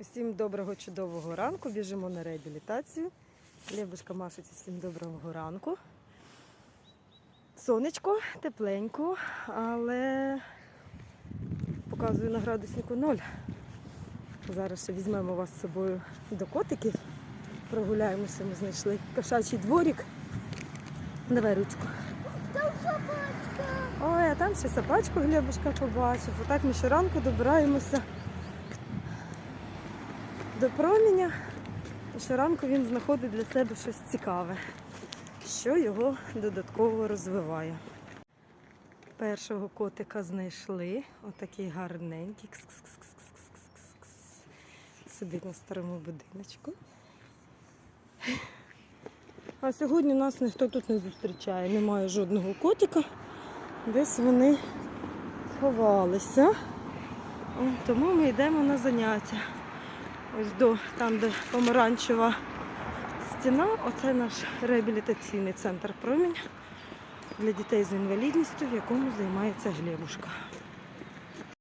Всім доброго чудового ранку. Біжимо на реабілітацію. Лебушка машить всім доброго ранку. Сонечко, тепленько, але показую на градуснику ноль. Зараз ще візьмемо вас з собою до котиків. Прогуляємося, ми знайшли кошачий дворик. Давай ручку. Там собачка. Ой, а там ще собачку Глебушка побачив. Отак ми щоранку добираємося до проміння. І щоранку він знаходить для себе щось цікаве, що його додатково розвиває. Першого котика знайшли. Отакий гарненький. Кс-кс-кс-кс-кс-кс-кс. Сидить на старому будиночку. А сьогодні нас ніхто тут не зустрічає. Немає жодного котика. Десь вони сховалися. Тому ми йдемо на заняття. Ось до там, де помаранчева стіна, оце наш реабілітаційний центр промінь для дітей з інвалідністю, в якому займається Глебушка.